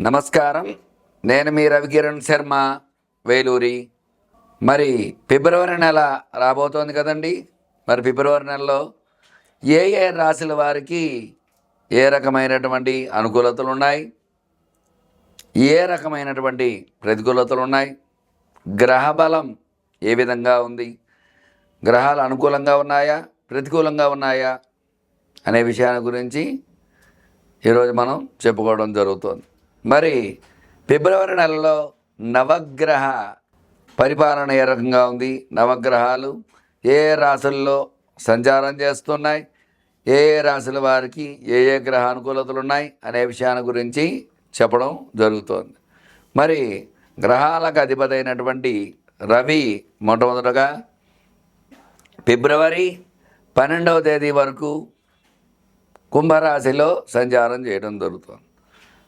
నమస్కారం. నేను మీ రవికిరణ్ శర్మ వేలూరి. మరి ఫిబ్రవరి నెల రాబోతోంది కదండి. మరి ఫిబ్రవరి నెలలో ఏ ఏ రాశుల వారికి ఏ రకమైనటువంటి అనుకూలతలు ఉన్నాయి? ఏ రకమైనటువంటి ప్రతికూలతలు ఉన్నాయి? గ్రహ బలం ఏ విధంగా ఉంది? గ్రహాలు అనుకూలంగా ఉన్నాయా? ప్రతికూలంగా ఉన్నాయా? అనే విషయాన్ని గురించి ఈరోజు మనం చెప్పుకోవడం జరుగుతుంది. మరి ఫిబ్రవరి నెలలో నవగ్రహ పరిపాలన ఏ రకంగా ఉంది? నవగ్రహాలు ఏ రాశుల్లో సంచారం చేస్తున్నాయి? ఏ ఏ రాశుల వారికి ఏ ఏ గ్రహ అనుకూలతలు ఉన్నాయి? అనే విషయాన్ని గురించి చెప్పడం జరుగుతోంది. మరి గ్రహాలకు అధిపతి అయినటువంటి రవి మొట్టమొదటగా ఫిబ్రవరి పన్నెండవ తేదీ వరకు కుంభరాశిలో సంచారం చేయడం జరుగుతుంది.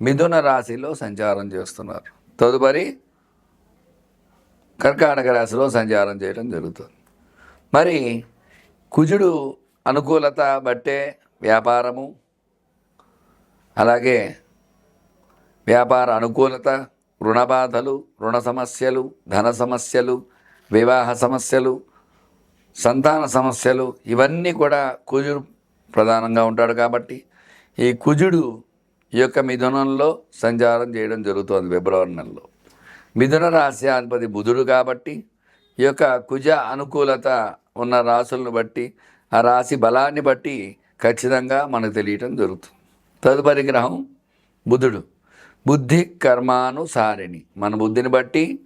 మిథున రాశిలో సంచారం చేస్తున్నారు. తదుపరి కర్కాటక రాశిలో సంచారం చేయడం జరుగుతుంది. మరి కుజుడు అనుకూలత బట్టే వ్యాపారము అలాగే వ్యాపార అనుకూలత రుణబాధలు రుణ సమస్యలు ధన సమస్యలు వివాహ సమస్యలు సంతాన సమస్యలు ఇవన్నీ కూడా కుజుడు ప్రధానంగా ఉంటాడు కాబట్టి ఈ కుజుడు ఈ యొక్క మిథునంలో సంచారం చేయడం జరుగుతుంది ఫిబ్రవరి నెలలో. మిథున రాశి అధిపతి బుధుడు కాబట్టి ఈ యొక్క కుజ అనుకూలత ఉన్న రాశులను బట్టి ఆ రాశి బలాన్ని బట్టి ఖచ్చితంగా మనకు తెలియటం జరుగుతుంది. తదుపరి గ్రహం బుధుడు. బుద్ధి కర్మానుసారిణి. మన బుద్ధిని బట్టి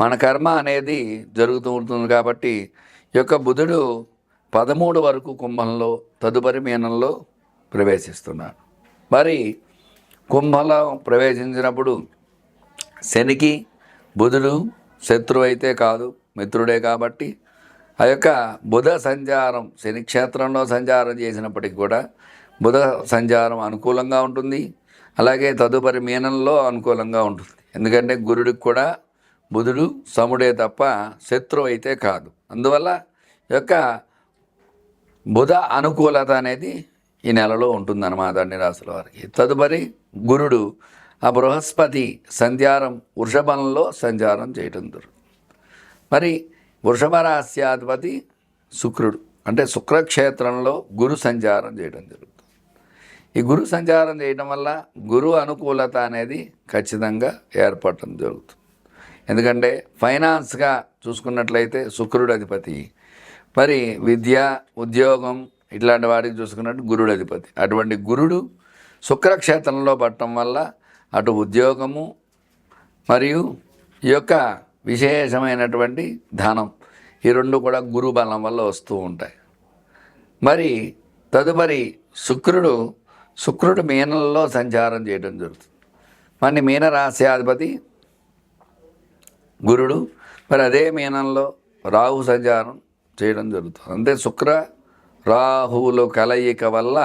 మన కర్మ అనేది జరుగుతూ ఉంటుంది కాబట్టి ఈ యొక్క బుధుడు పదమూడు వరకు కుంభంలో తదుపరి మీనంలో ప్రవేశిస్తున్నాడు. మరి కుంభంలో ప్రవేశించినప్పుడు శనికి బుధుడు శత్రువు అయితే కాదు మిత్రుడే కాబట్టి ఆ యొక్క బుధ సంచారం శని క్షేత్రంలో సంచారం చేసినప్పటికి కూడా బుధ సంచారం అనుకూలంగా ఉంటుంది. అలాగే తదుపరి మీనంలో అనుకూలంగా ఉంటుంది. ఎందుకంటే గురుడికి కూడా బుధుడు సముడే తప్ప శత్రువు అయితే కాదు. అందువల్ల ఈ యొక్క బుధ అనుకూలత అనేది ఈ నెలలో ఉంటుందన్నమాట అన్ని రాశుల వారికి. తదుపరి గురుడు ఆ బృహస్పతి సంధ్యారం వృషభంలో సంచారం చేయటం జరుగుతుంది మరి వృషభ రాశ్యాధిపతి శుక్రుడు అంటే శుక్రక్షేత్రంలో గురు సంచారం చేయడం జరుగుతుంది. ఈ గురు సంచారం చేయడం వల్ల గురు అనుకూలత అనేది ఖచ్చితంగా ఏర్పడటం జరుగుతుంది. ఎందుకంటే ఫైనాన్స్గా చూసుకున్నట్లయితే శుక్రుడు అధిపతి. మరి విద్య ఉద్యోగం ఇట్లాంటి వాటికి చూసుకున్నట్టు గురుడు అధిపతి. అటువంటి గురుడు శుక్రక్షేత్రంలో పట్టడం వల్ల అటు ఉద్యోగము మరియు ఈ యొక్క విశేషమైనటువంటి ధనం ఈ రెండు కూడా గురు బలం వల్ల వస్తూ ఉంటాయి. మరి తదుపరి శుక్రుడు శుక్రుడు మీనంలో సంచారం చేయడం జరుగుతుంది. మరి మీన రాశ్యాధిపతి గురుడు మరి అదే మీనంలో రాహు సంచారం చేయడం జరుగుతుంది. అంటే శుక్ర రాహువులు కలయిక వల్ల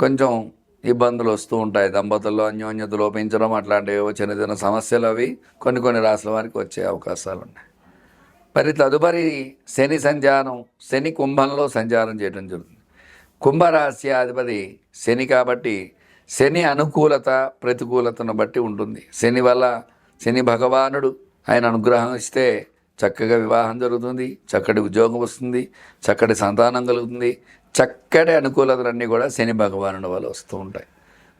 కొంచెం ఇబ్బందులు వస్తూ ఉంటాయి. దంపతుల్లో అన్యోన్యత లోపించడం అట్లాంటివి చిన్న చిన్న సమస్యలు అవి కొన్ని కొన్ని రాసుల వారికి వచ్చే అవకాశాలు ఉన్నాయి. మరి తదుపరి శని సంచారం శని కుంభంలో సంచారం చేయడం జరుగుతుంది. కుంభరాశి అధిపతి శని కాబట్టి శని అనుకూలత ప్రతికూలతను బట్టి ఉంటుంది. శని వల్ల శని భగవానుడు ఆయన అనుగ్రహం ఇస్తే చక్కగా వివాహం జరుగుతుంది చక్కటి ఉద్యోగం వస్తుంది చక్కటి సంతానం కలుగుతుంది చక్కటి అనుకూలతలన్నీ కూడా శని భగవానుడి వల్ల వస్తూ ఉంటాయి.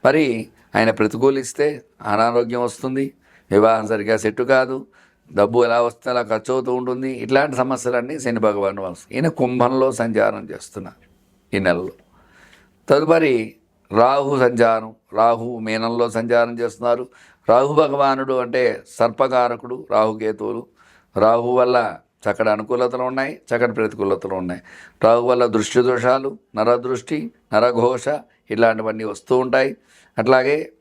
మరి ఆయన ప్రతికూలిస్తే అనారోగ్యం వస్తుంది వివాహం సరిగ్గా సెట్టు కాదు డబ్బు ఎలా వస్తే అలా ఖర్చు అవుతూ ఉంటుంది ఇట్లాంటి సమస్యలన్నీ శని భగవాను వస్తాయి. ఈయన కుంభంలో సంచారం చేస్తున్నారు ఈ నెలలో. తదుపరి రాహు సంచారం రాహు మీనంలో సంచారం చేస్తున్నారు. రాహు భగవానుడు అంటే సర్పకారకుడు రాహుకేతువులు. రాహు వల్ల చక్కటి అనుకూలతలు ఉన్నాయి చక్కటి ప్రతికూలతలు ఉన్నాయి. రాహు వల్ల దృష్టి దోషాలు నరదృష్టి నరఘోష ఇలాంటివన్నీ వస్తూ ఉంటాయి. అట్లాగే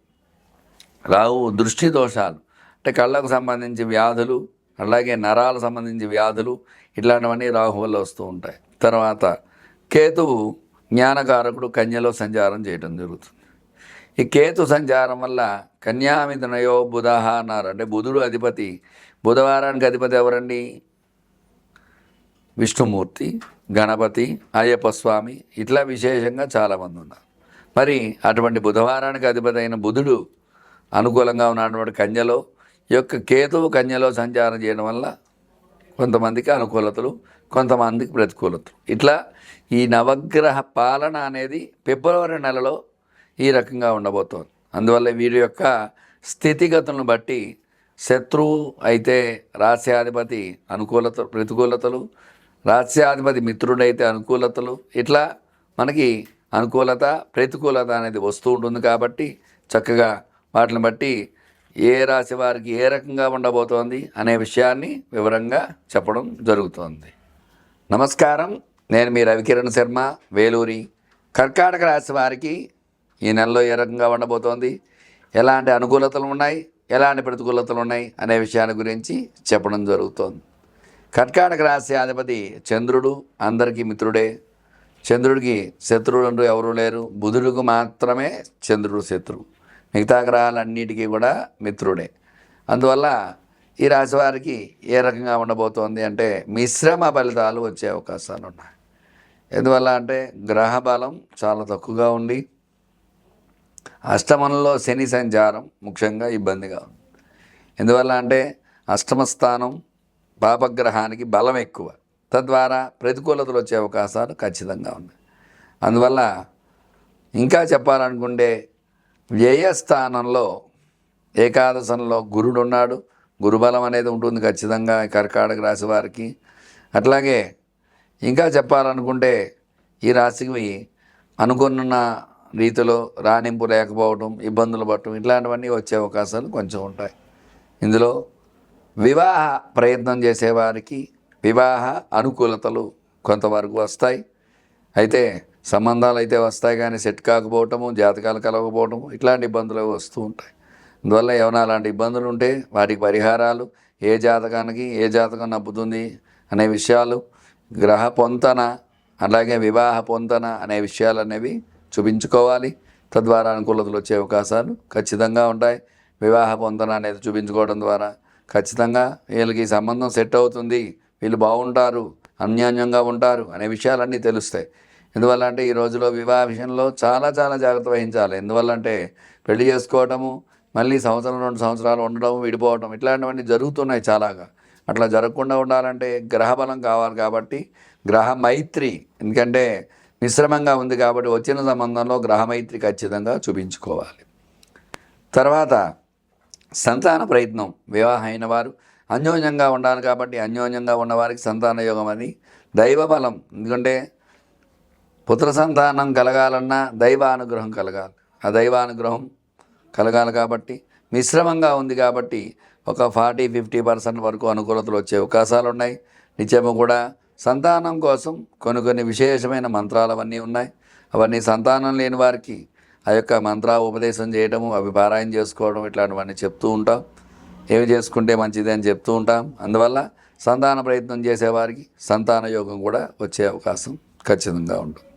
రాహు దృష్టి దోషాలు అంటే కళ్ళకు సంబంధించి వ్యాధులు అలాగే నరాలకు సంబంధించి వ్యాధులు ఇట్లాంటివన్నీ రాహు వల్ల వస్తూ ఉంటాయి. తర్వాత కేతువు జ్ఞానకారకుడు కన్యలో సంచారం చేయడం జరుగుతుంది. ఈ కేతు సంచారం వల్ల కన్యామిదనయో బుధహ అన్నారు. అంటే బుధుడు అధిపతి బుధవారానికి అధిపతి ఎవరండి? విష్ణుమూర్తి గణపతి అయ్యప్ప స్వామి ఇట్లా విశేషంగా చాలామంది ఉన్నారు. మరి అటువంటి బుధవారానికి అధిపతి అయిన బుధుడు అనుకూలంగా ఉన్నటువంటి కన్యలో ఈ యొక్క కేతువు కన్యలో సంచారం చేయడం వల్ల కొంతమందికి అనుకూలతలు కొంతమందికి ప్రతికూలతలు. ఇట్లా ఈ నవగ్రహ పాలన అనేది ఫిబ్రవరి నెలలో ఈ రకంగా ఉండబోతోంది. అందువల్ల వీరి యొక్క స్థితిగతులను బట్టి శత్రువు అయితే రాస్యాధిపతి అనుకూలత ప్రతికూలతలు రాస్యాధిపతి మిత్రుడైతే అనుకూలతలు. ఇట్లా మనకి అనుకూలత ప్రతికూలత అనేది వస్తూ ఉంటుంది కాబట్టి చక్కగా వాటిని బట్టి ఏ రాశి వారికి ఏ రకంగా ఉండబోతోంది అనే విషయాన్ని వివరంగా చెప్పడం జరుగుతోంది. నమస్కారం. నేను మీ రవికిరణ్ శర్మ వేలూరి. కర్కాటక రాశి వారికి ఈ నెలలో ఏ రకంగా ఉండబోతోంది? ఎలాంటి అనుకూలతలు ఉన్నాయి? ఎలాంటి ప్రతికూలతలు ఉన్నాయి అనే విషయాన్ని గురించి చెప్పడం జరుగుతోంది. కర్కాటక రాశి అధిపతి చంద్రుడు అందరికీ మిత్రుడే. చంద్రుడికి శత్రువులు అంటూ ఎవరూ లేరు. బుధుడికి మాత్రమే చంద్రుడు శత్రువు. మిగతా గ్రహాలన్నిటికీ కూడా మిత్రుడే. అందువల్ల ఈ రాశి వారికి ఏ రకంగా ఉండబోతోంది అంటే మిశ్రమ ఫలితాలు వచ్చే అవకాశాలు ఉన్నాయి ఎందువల్ల అంటే గ్రహ బలం చాలా తక్కువగా ఉండి అష్టమంలో శని సంచారం ముఖ్యంగా ఇబ్బందిగా ఉంది. ఎందువల్ల అంటే అష్టమ స్థానం పాపగ్రహానికి బలం ఎక్కువ. తద్వారా ప్రతికూలతలు వచ్చే అవకాశాలు ఖచ్చితంగా ఉన్నాయి. అందువల్ల ఇంకా చెప్పాలనుకుంటే వ్యయస్థానంలో ఏకాదశంలో గురుడు ఉన్నాడు. గురుబలం అనేది ఉంటుంది ఖచ్చితంగా కర్కాటక రాశి వారికి. అట్లాగే ఇంకా చెప్పాలనుకుంటే ఈ రాశికి అనుకున్న రీతిలో రాణింపు లేకపోవడం ఇబ్బందులు పడటం ఇట్లాంటివన్నీ వచ్చే అవకాశాలు కొంచెం ఉంటాయి. ఇందులో వివాహ ప్రయత్నం చేసేవారికి వివాహ అనుకూలతలు కొంతవరకు వస్తాయి. అయితే సంబంధాలు అయితే వస్తాయి కానీ సెట్ కాకపోవటము జాతకాలు కలవకపోవటము ఇట్లాంటి ఇబ్బందులు వస్తూ ఉంటాయి. అందువల్ల ఏమైనా అలాంటి ఇబ్బందులు ఉంటే వాటికి పరిహారాలు ఏ జాతకానికి ఏ జాతకం నప్పుతుంది అనే విషయాలు గ్రహ పొంతన అలాగే వివాహ పొంతన అనే విషయాలు అనేవి చూపించుకోవాలి. తద్వారా అనుకూలతలు వచ్చే అవకాశాలు ఖచ్చితంగా ఉంటాయి. వివాహ పొందన అనేది చూపించుకోవడం ద్వారా ఖచ్చితంగా వీళ్ళకి సంబంధం సెట్ అవుతుంది. వీళ్ళు బాగుంటారు అన్యోన్యంగా ఉంటారు అనే విషయాలన్నీ తెలుస్తాయి. ఎందువల్ల అంటే ఈ రోజులో వివాహ విషయంలో చాలా చాలా జాగ్రత్త వహించాలి. ఎందువల్ల అంటే పెళ్ళి చేసుకోవటము మళ్ళీ సంవత్సరం రెండు సంవత్సరాలు ఉండడం విడిపోవడం ఇట్లాంటివన్నీ జరుగుతున్నాయి చాలాగా. అట్లా జరగకుండా ఉండాలంటే గ్రహ బలం కావాలి కాబట్టి గ్రహ మైత్రి. ఎందుకంటే మిశ్రమంగా ఉంది కాబట్టి వచ్చిన సంబంధంలో గ్రహ మైత్రి ఖచ్చితంగా చూపించుకోవాలి. తర్వాత సంతాన ప్రయత్నం. వివాహం అయిన వారు అన్యోన్యంగా ఉండాలి కాబట్టి అన్యోన్యంగా ఉన్నవారికి సంతాన యోగం అని దైవ బలం ఎందుకంటే పుత్ర సంతానం కలగాలన్నా దైవ అనుగ్రహం కలగాలి. ఆ దైవ అనుగ్రహం కలగాలి కాబట్టి మిశ్రమంగా ఉంది కాబట్టి ఒక ఫార్టీ ఫిఫ్టీ పర్సెంట్ వరకు అనుకూలతలు వచ్చే అవకాశాలు ఉన్నాయి. నిత్యము కూడా సంతానం కోసం కొన్ని కొన్ని విశేషమైన మంత్రాలు అవన్నీ ఉన్నాయి. అవన్నీ సంతానం లేని వారికి ఆ యొక్క మంత్ర ఉపదేశం చేయడము అవి పారాయణ చేసుకోవడం ఇట్లాంటివన్నీ చెప్తూ ఉంటాం. ఏమి చేసుకుంటే మంచిది అని చెప్తూ ఉంటాం. అందువల్ల సంతాన ప్రయత్నం చేసేవారికి సంతాన యోగం కూడా వచ్చే అవకాశం ఖచ్చితంగా ఉంటుంది.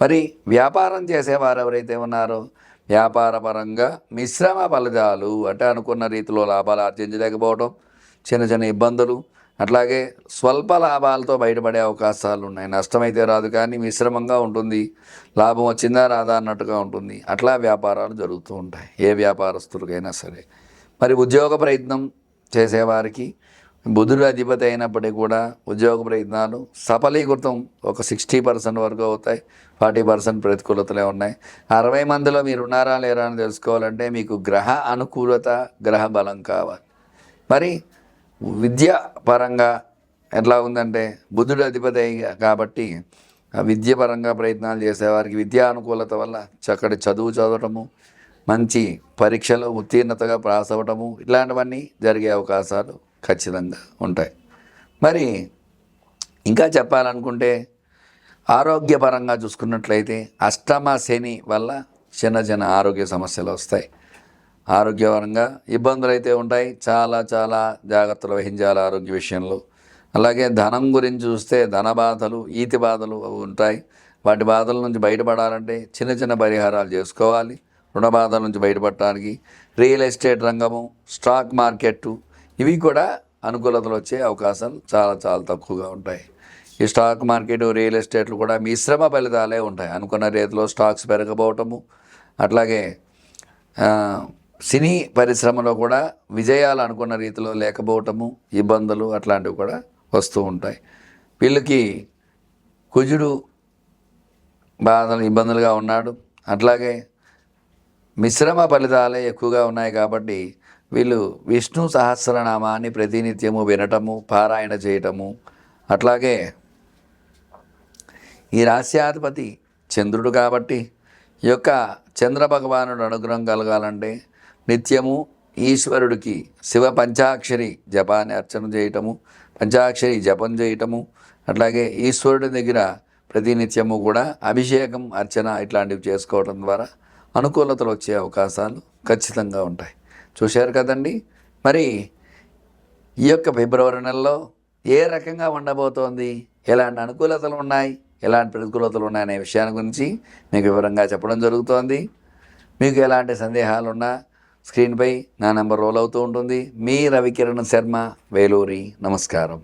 మరి వ్యాపారం చేసేవారు ఎవరైతే ఉన్నారో వ్యాపారపరంగా మిశ్రమ ఫలితాలు అంటే అనుకున్న రీతిలో లాభాలు ఆర్జించలేకపోవడం చిన్న చిన్న ఇబ్బందులు అట్లాగే స్వల్ప లాభాలతో బయటపడే అవకాశాలు ఉన్నాయి నష్టమైతే రాదు కానీ మిశ్రమంగా ఉంటుంది. లాభం వచ్చిందా రాదా అన్నట్టుగా ఉంటుంది. అట్లా వ్యాపారాలు జరుగుతూ ఉంటాయి. ఏ వ్యాపారస్తులకైనా సరే. మరి ఉద్యోగ ప్రయత్నం చేసేవారికి బుధుడు అధిపతి అయినప్పటికీ కూడా ఉద్యోగ ప్రయత్నాలు సఫలీకృతం ఒక సిక్స్టీ పర్సెంట్ వరకు అవుతాయి. ఫార్టీ పర్సెంట్ ప్రతికూలతలే ఉన్నాయి. అరవై మందిలో మీరు ఉన్నారా లేరా అని తెలుసుకోవాలంటే మీకు గ్రహ అనుకూలత గ్రహ బలం కావాలి. మరి విద్య పరంగా ఎట్లా ఉందంటే బుద్ధుడు అధిపతి కాబట్టి ఆ విద్య పరంగా ప్రయత్నాలు చేసేవారికి విద్యా అనుకూలత వల్ల చక్కటి చదువు చదవటము మంచి పరీక్షలో ఉత్తీర్ణతగా పాస్ అవ్వటము ఇలాంటివన్నీ జరిగే అవకాశాలు ఖచ్చితంగా ఉంటాయి. మరి ఇంకా చెప్పాలనుకుంటే ఆరోగ్యపరంగా చూసుకున్నట్లయితే అష్టమ శని వల్ల చిన్న చిన్న ఆరోగ్య సమస్యలు వస్తాయి. ఆరోగ్యపరంగా ఇబ్బందులు అయితే ఉంటాయి. చాలా చాలా జాగ్రత్తలు వహించాలి ఆరోగ్య విషయంలో. అలాగే ధనం గురించి చూస్తే ధన బాధలు ఈతి బాధలు ఉంటాయి. వాటి బాధల నుంచి బయటపడాలంటే చిన్న చిన్న పరిహారాలు చేసుకోవాలి. రుణ బాధల నుంచి బయటపడటానికి రియల్ ఎస్టేట్ రంగము స్టాక్ మార్కెట్టు ఇవి కూడా అనుకూలతలు వచ్చే అవకాశాలు చాలా చాలా తక్కువగా ఉంటాయి. ఈ స్టాక్ మార్కెట్ రియల్ ఎస్టేట్లు కూడా మిశ్రమ ఫలితాలే ఉంటాయి. అనుకున్న రీతిలో స్టాక్స్ పెరగబోవటము అట్లాగే సినీ పరిశ్రమలో కూడా విజయాలు అనుకున్న రీతిలో లేకపోవటము ఇబ్బందులు అట్లాంటివి కూడా వస్తూ ఉంటాయి. వీళ్ళకి కుజుడు బాధలు ఇబ్బందులుగా ఉన్నాడు. అట్లాగే మిశ్రమ ఫలితాలే ఎక్కువగా ఉన్నాయి కాబట్టి వీళ్ళు విష్ణు సహస్రనామాన్ని ప్రతినిత్యము వినటము పారాయణ చేయటము. అట్లాగే ఈ రాశ్యాధిపతి చంద్రుడు కాబట్టి ఈ యొక్క చంద్ర భగవానుడు అనుగ్రహం కలగాలంటే నిత్యము ఈశ్వరుడికి శివ పంచాక్షరి జపాన్ని అర్చన చేయటము పంచాక్షరి జపం చేయటము అట్లాగే ఈశ్వరుడి దగ్గర ప్రతినిత్యము కూడా అభిషేకం అర్చన ఇట్లాంటివి చేసుకోవడం ద్వారా అనుకూలతలు వచ్చే అవకాశాలు ఖచ్చితంగా ఉంటాయి. చూశారు కదండి? మరి ఈ యొక్క ఫిబ్రవరి నెలలో ఏ రకంగా ఉండబోతోంది? ఎలాంటి అనుకూలతలు ఉన్నాయి? ఎలాంటి ప్రతికూలతలు ఉన్నాయనే విషయాన్ని గురించి మీకు వివరంగా చెప్పడం జరుగుతోంది. మీకు ఎలాంటి సందేహాలు ఉన్నా స్క్రీన్పై నా నెంబర్ రోల్ అవుతూ ఉంటుంది. మీ రవికిరణ్ శర్మ వేలూరి నమస్కారం.